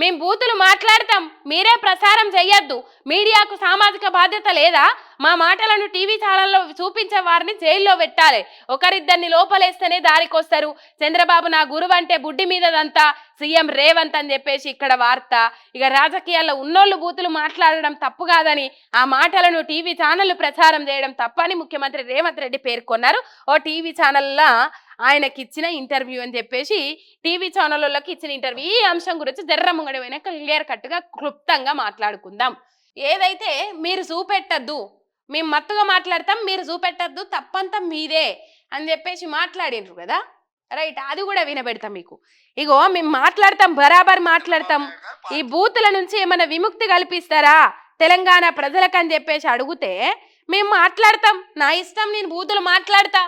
మేము బూతులు మాట్లాడతాం. మీరే ప్రసారం చెయ్యొద్దు. మీడియాకు సామాజిక బాధ్యత లేదా? మా మాటలను టీవీ ఛానల్లో చూపించే వారిని జైల్లో పెట్టాలి. ఒకరిద్దరిని లోపలేస్తేనే దారికొస్తారు. చంద్రబాబు నా గురువు అంటే బుడ్డి మీదదంతా. సీఎం రేవంత్ అని చెప్పేసి ఇక్కడ వార్త. ఇక రాజకీయాల్లో ఉన్నోళ్ళు బూతులు మాట్లాడడం తప్పు కాదని ఆ మాటలను టీవీ ఛానళ్ళు ప్రచారం చేయడం తప్పని ముఖ్యమంత్రి రేవంత్ రెడ్డి పేర్కొన్నారు. ఓ టీవీ ఛానల్లో ఆయనకి ఇచ్చిన ఇంటర్వ్యూ అని చెప్పేసి టీవీ ఛానళ్ళకి ఇచ్చిన ఇంటర్వ్యూ. ఈ అంశం గురించి జర్ర ముంగడి పోయినా క్లియర్ కట్గా క్లుప్తంగా మాట్లాడుకుందాం. ఏదైతే మీరు చూపెట్టద్దు మేము మత్తుగా మాట్లాడతాం మీరు చూపెట్టద్దు తప్పంతా మీదే అని చెప్పేసి మాట్లాడిండ్రు కదా? రైట్ అది కూడా వినబెడతాం మీకు. ఇగో మేము మాట్లాడతాం బరాబర్ మాట్లాడతాం. ఈ బూతుల నుంచి ఏమైనా విముక్తి కల్పిస్తారా? తెలంగాణ ప్రజలకు అని చెప్పేసి అడిగితే మేము మాట్లాడతాం. నా ఇష్టం నేను బూతులు మాట్లాడతా.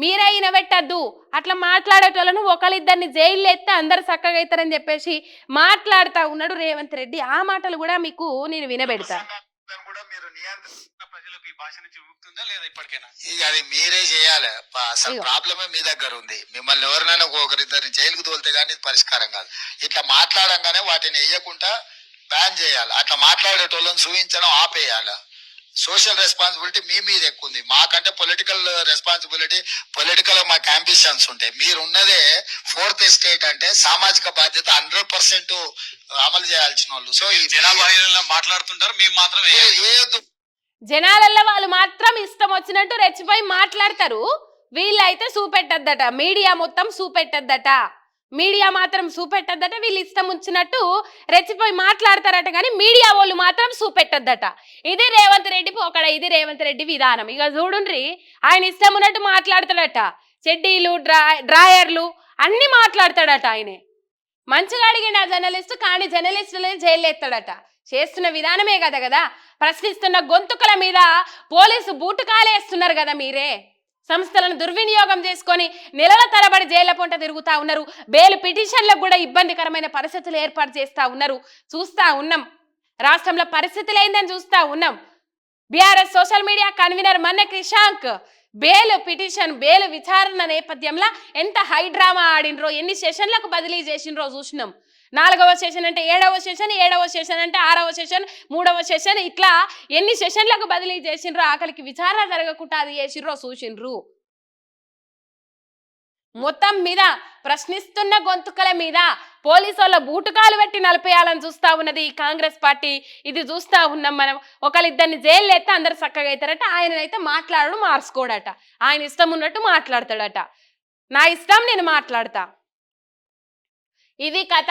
మీరే వినబెట్టద్దు అట్లా మాట్లాడేటోళ్ళను ఒకరిద్దరిని జైల్లో ఎత్తే అందరు చక్కగా అవుతారని చెప్పేసి మాట్లాడుతా ఉన్నాడు రేవంత్ రెడ్డి. ఆ మాటలు కూడా మీకు నేను వినబెడతా. దాన్ని కూడా మీరు నియంత్రణ ప్రజలకు ఈ భాష నుంచి విముక్తుందా లేదా ఇప్పటికైనా? ఇక అది మీరే చేయాలి. అసలు. ప్రాబ్లమే మీ దగ్గర ఉంది. మిమ్మల్ని ఎవరినైనా ఒకరిద్దరిని జైలుకు తోలితే గానీ పరిష్కారం కాదు. ఇట్లా మాట్లాడంగానే వాటిని వేయకుండా బ్యాన్ చేయాలి. అట్లా మాట్లాడేటోళ్ళని చూపించడం ఆపేయాలి. సోషల్ రెస్పాన్సిబిలిటీ మీ మీద ఎక్కువ ఉంది మాకంటే పొలిటికల్ రెస్పాన్సిబిలిటీ పొలిటికల్ మాకు అంబిషన్స్ ఉంటాయి. మీరు ఉన్నదే ఫోర్త్ ఎస్టేట్ అంటే సామాజిక బాధ్యత హండ్రెడ్ పర్సెంట్ అమలు చేయాల్సిన వాళ్ళు సో ఈ జనాభా మాట్లాడుతుంటారు మేము మాత్రం వేయొద్దు. జనాలల్లో వాళ్ళు మాత్రం ఇష్టం వచ్చినట్టు రెచ్చిపోయి మాట్లాడతారు. వీళ్ళైతే చూపెట్టద్దట మీడియా మొత్తం చూపెట్టద్దట మీడియా మాత్రం చూపెట్టద్దట వీళ్ళు ఇష్టం వచ్చినట్టు రెచ్చిపోయి మాట్లాడతారట కానీ మీడియా వాళ్ళు మాత్రం చూపెట్టద్దట ఇది రేవంత్ రెడ్డి పోకడ ఇది రేవంత్ రెడ్డి విధానం. ఇక చూడుండ్రి ఆయన ఇష్టం ఉన్నట్టు మాట్లాడతాడట. చెడ్డీలు డ్రా డ్రాయర్లు అన్ని మాట్లాడతాడట ఆయనే. మంచిగా అడిగిన జర్నలిస్టు జర్నలిస్ట్ కానీ జర్నలిస్టులే జైలు చేస్తున్న విధానమే కదా కదా. ప్రశ్నిస్తున్న గొంతుకల మీద పోలీసు బూటుకాలేస్తున్నారు కదా మీరే. సంస్థలను దుర్వినియోగం చేసుకొని నెలల తరబడి జైళ్ళ పొంట తిరుగుతా ఉన్నారు. బెయిల్ పిటిషన్లకు కూడా ఇబ్బందికరమైన పరిస్థితులు ఏర్పాటు చేస్తా ఉన్నారు. చూస్తా ఉన్నాం. రాష్ట్రంలో పరిస్థితులు ఏందని చూస్తా ఉన్నాం. BRS social media convener Manne Krishank bail petition bail విచారణ నేపథ్యంలో ఎంత హై డ్రామా ఆడినరో ఎన్ని సెషన్లకు బదిలీ చేసినరో చూసినాం. నాలుగవ సెషన్ అంటే ఏడవ సెషన్ ఏడవ సెషన్ అంటే ఆరవ సెషన్ మూడవ సెషన్ ఇట్లా ఎన్ని సెషన్లకు బదిలీ చేసిండ్రో ఆకలికి విచారణ జరగకుండా అది చేసిండ్రో చూసిండ్రు. మొత్తం మీద ప్రశ్నిస్తున్న గొంతుకల మీద పోలీసు వాళ్ళ బూటకాలు పెట్టి నలిపేయాలని చూస్తా ఉన్నది ఈ కాంగ్రెస్ పార్టీ. ఇది చూస్తా ఉన్నాం మనం. ఒకళ్ళిద్దరిని జైలు ఎత్తే అందరు చక్కగా అవుతారట ఆయననైతే మాట్లాడడం మార్చుకోడట ఆయన ఇష్టం ఉన్నట్టు మాట్లాడతాడట. నా ఇష్టం నేను మాట్లాడతా. ఇది కథ.